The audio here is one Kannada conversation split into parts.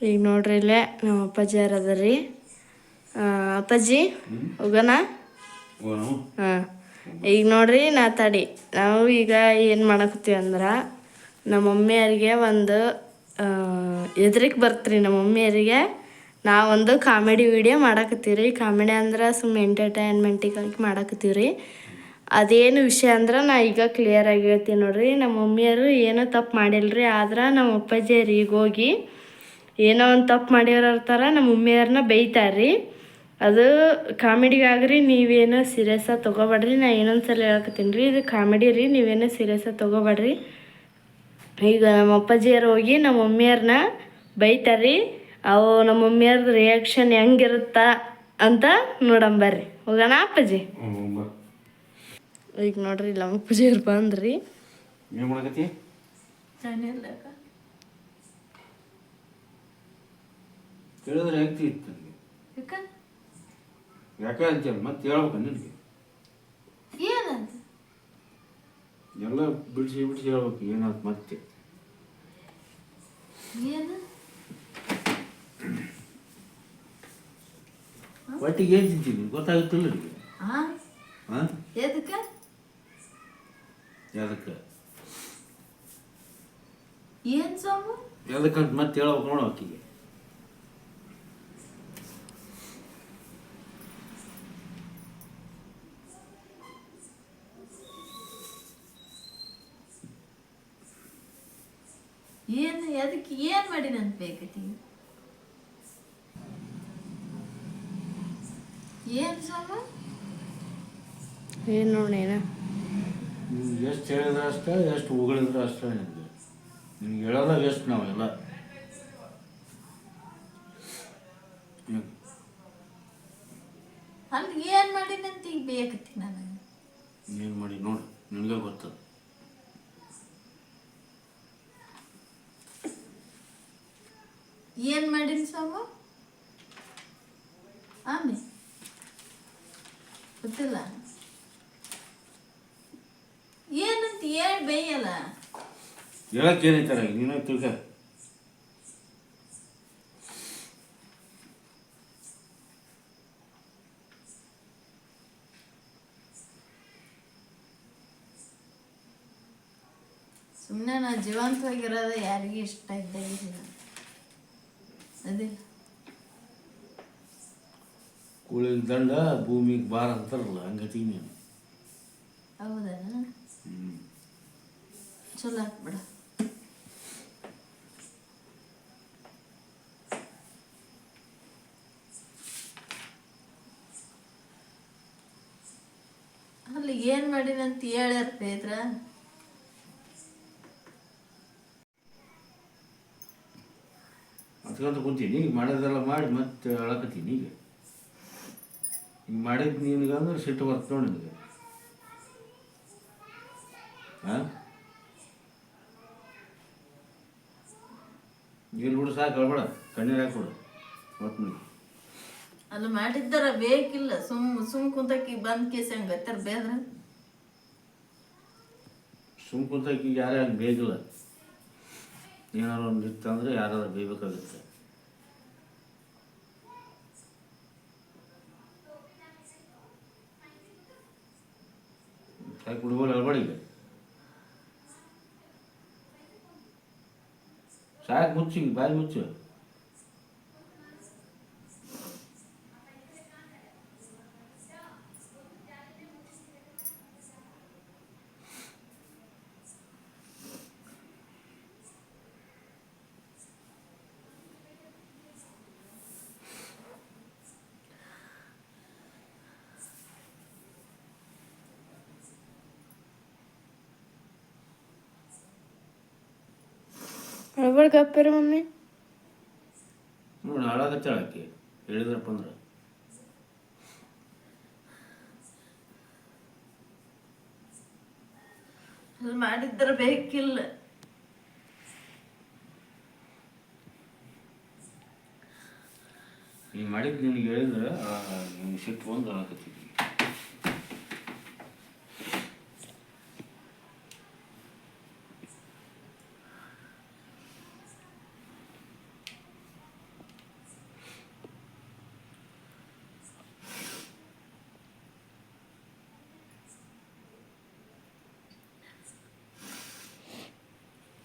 ಈಗ ನೋಡ್ರಿ ಇಲ್ಲೇ ನಮ್ಮ ಅಪ್ಪಾಜಿ ಯಾರು ರೀ ಅಪ್ಪಾಜಿ ಹೋಗೋಣ? ಹಾಂ. ಈಗ ನೋಡ್ರಿ ನಾ ತಡಿ ನಾವು ಈಗ ಏನು ಮಾಡಕತ್ತೀವಿ ಅಂದ್ರೆ ನಮ್ಮ ಮಮ್ಮಿಯರಿಗೆ ಒಂದು ಎದ್ರಿಗೆ ಬರ್ತ್ರಿ ನಮ್ಮ ಮಮ್ಮಿಯರಿಗೆ. ನಾವೊಂದು ಕಾಮಿಡಿ ವಿಡಿಯೋ ಮಾಡಕತ್ತೀವ್ರಿ. ರೀ ಕಾಮಿಡಿ ಅಂದ್ರೆ ಸುಮ್ಮನೆ ಎಂಟರ್ಟೈನ್ಮೆಂಟಿಗಾಗಿ ಮಾಡಕತ್ತೀವ್ರಿ. ಅದೇನು ವಿಷಯ ಅಂದ್ರೆ ನಾ ಈಗ ಕ್ಲಿಯರ್ ಆಗಿ ಹೇಳ್ತೀನಿ ನೋಡ್ರಿ. ನಮ್ಮ ಮಮ್ಮಿಯರು ಏನೂ ತಪ್ಪು ಮಾಡಿಲ್ಲರಿ ಆದ್ರೆ ನಮ್ಮ ಅಪ್ಪಾಜಿಯರಿಗೆ ಈಗ ಹೋಗಿ ಏನೋ ಒಂದು ತಪ್ಪು ಮಾಡಿರೋರ್ತಾರ ನಮ್ಮ ಮಮ್ಮಿಯವ್ರನ್ನ ಬೈತಾರ್ರಿ. ಅದು ಕಾಮಿಡಿಗಾಗ್ರಿ ನೀವೇನೋ ಸೀರಿಯಸ್ಸಾಗಿ ತೊಗೋಬೇಡ್ರಿ ನಾ ಇನ್ನೊಂದು ಸಲ ಹೇಳಕತ್ತೀನಿ. ರೀ ಇದು ಕಾಮಿಡಿ ರೀ ನೀವೇನೋ ಸೀರಿಯಸ್ಸಾಗಿ ತೊಗೋಬೇಡ್ರಿ. ಈಗ ನಮ್ಮ ಅಪ್ಪಾಜಿಯರು ಹೋಗಿ ನಮ್ಮ ಮಮ್ಮಿಯವ್ರನ್ನ ಬೈತಾರ್ರಿ. ಅವು ನಮ್ಮ ಮಮ್ಮಿಯವ್ರದ್ದು ರಿಯಾಕ್ಷನ್ ಹೆಂಗಿರುತ್ತಾ ಅಂತ ನೋಡಂಬರ್ರಿ ಹೋಗೋಣ ಅಪ್ಪಾಜಿ? ಈಗ ನೋಡ್ರಿ ಇಲ್ಲ ನಮ್ಮ ಅಪ್ಪಾಜಿಯವ್ರು ಬಂದ್ರಿ ಏನು ಮಾಡಕತ್ತಿ ಕೇಳಿದ್ರೆ ಹೆಂಗ್ತಿ ಇತ್ತು ನನಗೆ. ಯಾಕೆ? ಅಂತೇಳಿ ಮತ್ತೆ ಹೇಳ್ಬೇಕು ನಿನಗೆ. ಏನಂತ? ಎಲ್ಲ ಬಿಡಿಸಿ ಬಿಡಿಸಿ ಹೇಳ್ಬೇಕು ಏನಾದ್ರು ಮತ್ತೆ. ಏನು? ಒಟ್ಟಿಗೆ ಏನು ತಿಂತೀನಿ ಗೊತ್ತಾಗುತ್ತಿಲ್ಲ ನಿಮಗೆ ಹಾಂ ಎದಕ್ಕೆ? ಏನ್ ಸಾಮು ಯಾವ್ದಕ್ಕಂತ ಮತ್ತೆ ಹೇಳ್ಬೇಕು ನೋಡು ಆಕಿಗೆ ಏನು ಎದಕ್ಕೆ ಏನ್ ಮಾಡಿ ನನ್ ಬೇಕತಿ? ಏನ್ ಸೋಮು? ಏನು ನೋಡೇನ ನೀವು ಎಷ್ಟು ಹೇಳಿದ್ರೆ ಅಷ್ಟೇ ಎಷ್ಟು ಉಗಳಿದ್ರೆ ಅಷ್ಟೇ ನಿನಗೆ ನಿಮ್ಗೆ ಹೇಳೋದ ವೇಸ್ಟ್ ನಾವೆಲ್ಲ. ಅಲ್ಲಿ ಏನ್ ಮಾಡಿನಂತ ಈಗ ಬೇಕತಿ ನಾನು ಏನು ಮಾಡಿ ನೋಡಿ ನಿಮಗೆ ಗೊತ್ತದ ಏನ್ ಮಾಡಿನ ಸಾವು ಆಮೆ. ಗೊತ್ತಿಲ್ಲ. ಏನಂತ ಹೇಳಿ ಬೇಯಲ್ಲ. ಹೇಳಕ್ಕೆ ಏನೈತಾರ ನೀನು ತಿಳ್ಕ. ಸುಮ್ಮನೆ ನಾ ಜೀವಂತವಾಗಿರೋದು ಯಾರಿಗೂ ಇಷ್ಟ ಇದ್ದಂಗಿಲ್ಲ ಅದಿಲ್ಲ ಕೂಳಿನ ದಂಡ ಭೂಮಿಗೆ ಬಾರ ಅಂತಾರಲ್ಲ ಹಂಗತಿ ನೀನು. ಹೌದಾ ಹ್ಞೂ ಚಲೋ ಬಿಡ. ಅಲ್ಲಿ ಏನ್ ಮಾಡಿನಂತ ಹೇಳ್ಯಾರ ಪೇದ್ರ ಅದಕ್ಕಂತ ಕುಂತೀನಿ. ಈಗ ಮಾಡೋದೆಲ್ಲ ಮಾಡಿ ಮತ್ತೆ ಹೇಳಕತ್ತೀನಿ ಈಗ. ಈಗ ಮಾಡಿದ್ದು ನಿನಗೆ ಅಂದ್ರೆ ಸಿಟ್ಟು ಬರ್ತ ನೋಡಿ ನಿನಗೆ. ಹಾಂ ನೀರು ಬಿಡು ಸಾಕು ಹೇಳ್ಬೇಡ ಕಣ್ಣೀರು ಹಾಕ್ಬಿಡು ಒಟ್ಟು ಅಲ್ಲಿ ಮಾಡಿದ್ದಾರ ಬೇಕಿಲ್ಲ. ಸುಮ್ ಸುಮ್ ಕುಂತಕಿ ಬಂದ್ ಕೇಸ್ ಹಂಗ ಗತ್ತಾರ ಬೇದ್ರ ಸುಮ್ ಕುಂತಕ್ಕಿ ಯಾರೇ ಹಂಗೆ ಬೇಗಿಲ್ಲ ಏನಾರ ಒಂದು ಇತ್ತಂದ್ರೆ ಯಾರಾದ್ರೂ ಬೇಯಬೇಕಾಗುತ್ತೆ ಸಾಕು ಬಿಡ್ಬೋದು ಹೇಳ್ಬೇಡ ಈಗ ಸಾಕು ಮುಚ್ಚು ಈಗ ಬಾಯಿ ಮುಚ್ಚು ಅಳ್ಬಾರ್ದು ಮಮ್ಮಿ. ನೋಡಿ ಹಾಳಾಗತ್ತಾಳ ಆಕೆ ಹೇಳಿದ್ರಪ್ಪ ಅಂದ್ರೆ. ಅಲ್ಲಿ ಮಾಡಿದ್ದಾರ ಬೇಕಿಲ್ಲ. ನೀ ಮಾಡಿದ್ದು ನಿನಗೆ ಹೇಳಿದ್ರೆ ನಿಮ್ಗೆ ಸಿಟ್ಟು ಬಂದು ಹಾಕತ್ತೀನಿ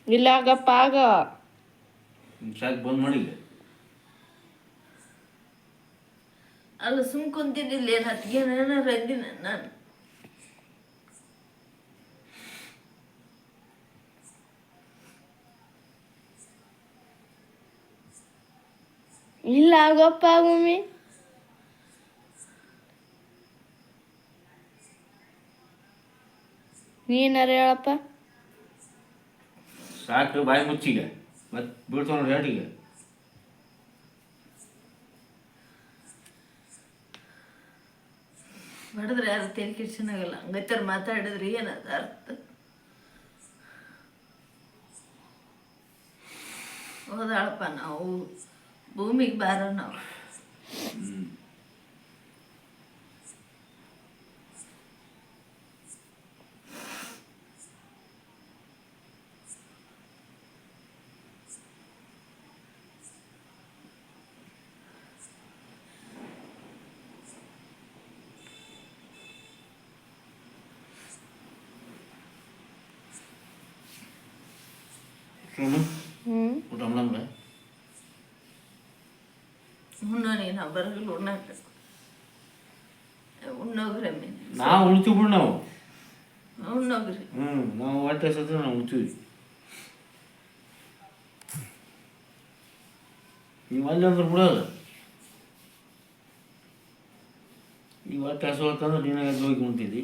ಇಲ್ಲ ಆಗಪ್ಪ ಆಗ. ಸಾಕು ಬಂದ್ ಮಾಡಿ ಅಲ್ಲ ಸುಮ್ ಕುಂತಿದ್ದಿಲ್ಲ ಏನು ಹತ್ತಿಗೆ ಏನಾರ ಅಂದಿನ ನಾನು. ಇಲ್ಲ ಆಗಪ್ಪ ಮಮ್ಮಿ ನೀನಾರ ಹೇಳಪ್ಪ. ಸಾಕು ಬಾಯಿ ಮುಚ್ಚಿಗೆ. ಮತ್ತೆ ಬೀಳ್ತಾವ ನೋಡಿ ಹೇಟಿಗೆ ಮಾಡಿದ್ರೆ ಯಾರು ತಲೆ ಕಿರ್ಚನಾಗಲ್ಲ ಹಂಗತ್ತಾರ ಮಾತಾಡಿದ್ರೆ ಏನದ ಅರ್ಥ? ಹೋದಾಳಪ್ಪ ನಾವು. ಭೂಮಿಗೆ ಬಾರ ನಾವು. ಊಟ ಮಾಡಂದ್ರೆ ಉಣ್ಣೋ ನೀನು ಬರಗಲ್ಲ ಉಣ್ಣಾಕ ಉಣ್ಣೋಗ್ರಿ ನಾವು ಉಳ್ತೀವಿ ಬಿಡು ನಾವು. ಉಣ್ಣೋಗ್ರಿ. ಹ್ಞೂ ನಾವು ಹೊಟ್ಟೆ ಸತ್ರ ನಾವು ಉಳ್ತೀವಿ ನೀವು ಅಲ್ಲಿ ಅಂದ್ರೆ ಬಿಡೋದು. ಈ ಹೊಟ್ಟೆ ಹಸು ಅಂತಂದ್ರೆ ನೀನಾಗ ಹೋಗಿ ಉಣ್ತಿದ್ದಿ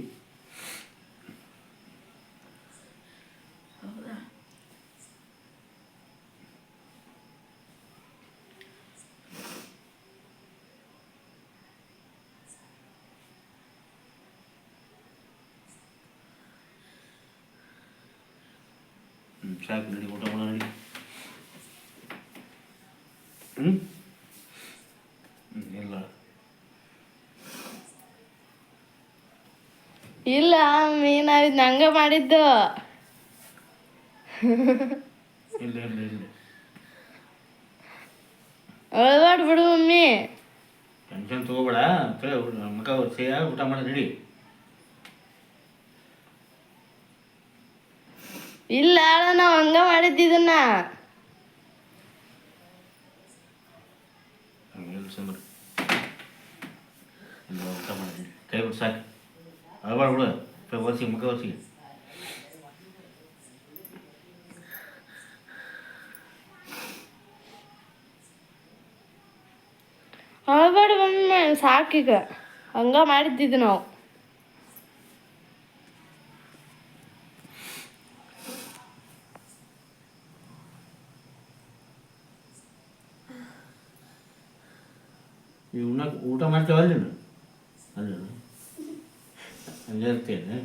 ಹೌದಾ ಹ್ಞೂ ಸಾಕು ನಡಿ ಊಟ ಮಾಡೋ ನಡಿ ಹ್ಞೂ ಇಲ್ಲ. ಇಲ್ಲ ನಾವು ಇದನ್ನ ಹಂಗ ಮಾಡಿದ್ದು. ಇಲ್ಲ ಇಲ್ಲ ಇಲ್ಲ. ಅಳ್ಬಾಡ್ ಬಿಡು ಮಮ್ಮಿ. ಟೆನ್ಷನ್ ತೊಗೋಬೇಡ ಮಕ ಒರ್ಸೆಯ ಊಟ ಮಾಡಿ ನಡಿ. ಇಲ್ಲ ಅಣ್ಣ ನಾವು ಹಂಗ ಮಾಡಿದ್ದಿದನ್ನ ಇಲ್ಲ ಸುಮ್ಮನೆ ಇಲ್ಲ ಊಟ ಬಿಟ್ಟು ಸಾಕು ಬಿಡು ಕೈ ಒರ್ಸಿ ಒರ್ಸಿ ಸಾಕೀಗ ಹಂಗ ಮಾಡಿದ್ದಿದ್ದು ನಾವು ಈಗ ಉಣ್ಣಕ್ಕೆ ಊಟ ಮಾಡ್ತೇವೆ ಅಲ್ಲಿ ನೀನು ಅಲ್ಲಿ ಅಲ್ಲೇ ಇರ್ತೇನೆ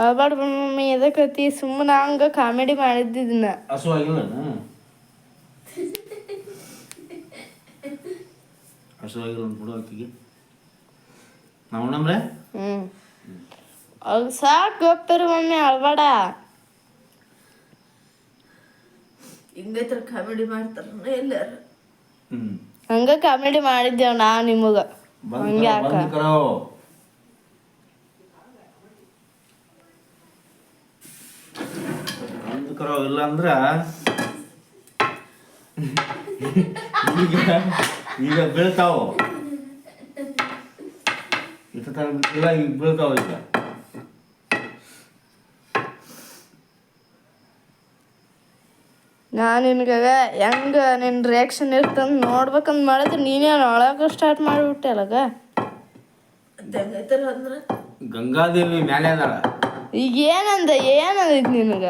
ಅಳ್ಬೇಡ ಮಮ್ಮಿ ಎದಕ್ಕತಿ ಸುಮ್ಮನೆ ಹಂಗ ಕಾಮಿಡಿ ಮಾಡಿದ್ದಿದ್ದನ್ನ ಹಸು ಆಗಿಲ್ಲ ಹಸು ಆಗಿಲ್ಲ ಅಂತ ಬಿಡು ಆಕಿಗೆ. ನಾವು ಉಣ್ಣಂಬ್ರೆ ಹ್ಞೂ ಅವ್ ಸಾಕು ಗೊತ್ತಿರು ಮಮ್ಮಿ ಅಳ್ಬೇಡ ಹಿಂಗೈತ್ರ ಕಾಮಿಡಿ ಎಲ್ಲಾರು ಹಂಗ ಕಾಮಿಡಿ ಮಾಡಿದ್ದೇವ್ ನಾ ನಿಮಗ. ಹಂಗೆ ಕರೋ, ಯಾಕ? ಬಂದ್ ಕರೋ ಇಲ್ಲ ಅಂದ್ರ ಈಗ ಈಗ ಬೀಳ್ತಾವ. ಬಿಟ್ಟಿಲ್ಲ ಈಗ ಬೀಳ್ತಾವ ಈಗ. ನಾ ನಿನ್ಗ ಹೆಂಗ ನಿನ್ ರಿಯಾಕ್ಷನ್ ಇರ್ತಂದ್ ನೋಡ್ಬೇಕಂದ್ ಮಾಡಿದ್ರೆ ನೀನೇ ಒಳಗ ಸ್ಟಾರ್ಟ್ ಮಾಡಿಬಿಟ್ಟೆ ಅಲ್ಲಗ? ಗಂಗಾದೇವಿ ಮ್ಯಾಲೆ ಅದಾಳ. ಈಗ ಏನಂದ ಏನಂದಿದ್ ನಿನಗ?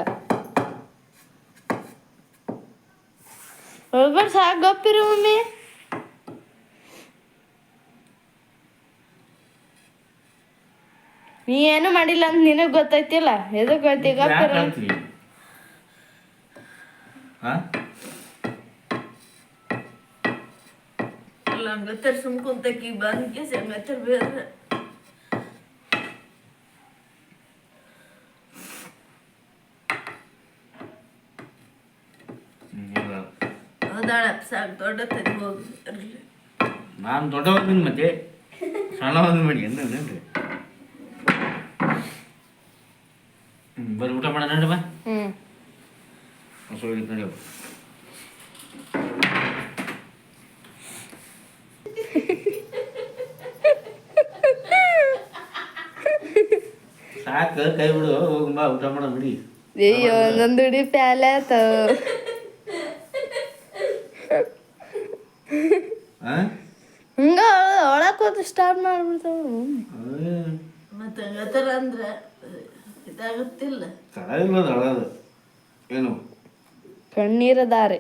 ಒಬ್ಬರು ಸಾಕು ಗಪ್ಪಿರು ಮಮ್ಮಿ ನೀ ಏನು ಮಾಡಿಲ್ಲ ಅಂತ ನಿನಗ್ ಗೊತ್ತೈತಿಲ್ಲ ಎದಕ್ ಗೊತ್ತಿ ಯಾಕೆ ಗಪ್ಪಿರು ಹೇಳ್ತೀರಿ ಹಾ ಅಲ್ಲ ಹಂಗತ್ತಾರ ಸುಮ್ ಕುಂತಕಿ ಬಂದ್ ಕೇಸ್ ಹೆಂಗತ್ತಾರ ಬೇರೆ ಹ್ಮ್, ಇಲ್ಲ. ಹೌದಾಳಪ್ಪ ಸಾಕು ದೊಡ್ಡ ತಲೆ ಹೋಗಿ ನಾನು ದೊಡ್ಡವನಿದ್ದೀನಿ ಮತ್ತೆ ಸಣ್ಣವನ್ ಮಾಡಿ ಎಂದೇನ್ರಿ ಮಾಡ ಊಟ ಬಾ. ಹ್ಞೂ ಹಸು ಹಿಡಿದು ನಡೆಯವು ಸಾಕು ಕೈ ಬಿಡು ಹೋಗಿ ಊಟ ಮಾಡ ಬಿಡಿ ಅಯ್ಯೋ ನಂದುಡಿ ಪ್ಯಾಲೆ ಆತ ಆ? ಹಿಂಗ ಒಳಕ್ ಮತ್ತೆ ಹಂಗತರ ಅಂದ್ರೆ ಇದಾಗುತ್ತಿಲ್ಲ. ತಡ ಇಲ್ಲ ಅಳದು. ಏನು? ಕಣ್ಣೀರ ದಾರೆ.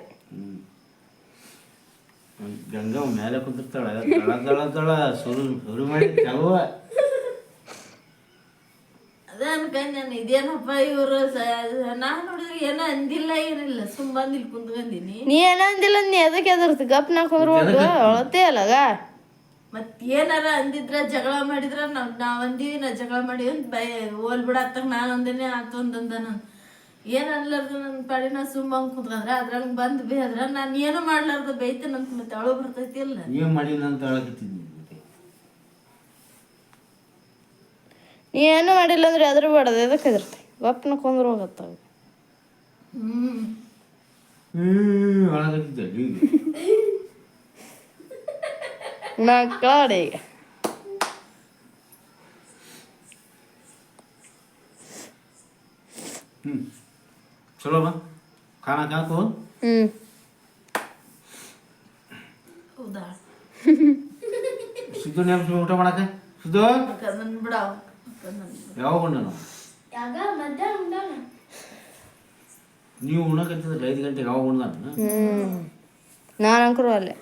ಗಂಗಾ ಮೇಲೆ ಕುಂತಿರ್ತಾಳ. ಸುರು ಸುರು ಮಾಡಿ ಚಲುವ ಅದೇ ಅನ್ಕೊಂಡ್ ನಾನು ಇದೇನಪ್ಪ ಇವರು ನಾನು ನೋಡಿದ್ರೆ ಏನೋ ಅಂದಿಲ್ಲ ಏನಿಲ್ಲ. ಸುಮ್ ಬಂದಿಲ್ಲ ಇಲ್ಲಿ ಕುಂತ್ಕೊಂಡಿನಿ. ನೀ ಏನೋ ಅಂದಿಲ್ಲ ನೀ ಅದಕ್ಕೆ ಎದರ್ತಿ ಗಪ್ ನಾ ಕುಂದ್ರುವಾಗ ಅಳತೆ ಅಲ್ಲಗ? ಮತ್ ಏನಾರ ಅಂದಿದ್ರ ಜಗಳ ಮಾಡಿದ್ರ ನಾವ್ ನಾವ್ ಅಂದೀವಿ ನಾ ಜಗಳ ಮಾಡಿ ಅಂತ ಬೈ ಹೋಲ್ ಬಿಡತ್ತಾಗ ನಾನು ಅಂದೇನೆ ಆತು ನಾನು ಏನ್ ಅನ್ಲಾರ್ದು ನನ್ನ ಪಾಡಿನ ನಾ ಸುಮ್ಮ ಹಂಗ್ ಕುಂತ್ಕೊಂಡ್ರೆ ಅದ್ರಾಗ ಬಂದ್ ಬೇದ್ರ ನಾನು ಏನು ಮಾಡ್ಲಾರ್ದು ಬೈತೇನಂತ ಮತ್ತೆ ಅಳು ಬರ್ತೈತಿ ಇಲ್ಲ ಏನು ಮಾಡಿ ಅಂತ ಮತ್ತೆ ನೀ ಏನು ಮಾಡಿಲ್ಲ ಅಂದ್ರೆ ಅದ್ರ ಬಾಡದ ಎದಕ್ಕೆ ಹೆದರ್ತಿ ಗಪ್ಪನ ಕುಂದ್ರ ಹೋಗತ್ತಾವ ಹ್ಮ್ ಹ್ಮ್ ಹೇಳಕತ್ತಿದ್ದೆ ಈಗ ಹ್ಮ್ ಚಲೋ ಬಾ ಕಾಕು ಹ್ಞೂ ಹೌದಾ ಸಿದ್ದು ನೆನಪು ಊಟ ಮಾಡಕ ಸಿದ್ದು ಯಾವಾಗ ಉಂಡ ನಾವು ಉಣ್ಣಕತ್ತಿದ್ರೆ ಐದು ಗಂಟೆಗೆ ಯಾವಾಗ ಉಣ್ದಾನ ನಾನು ಅಂಕರು ಅಲ್ಲೇ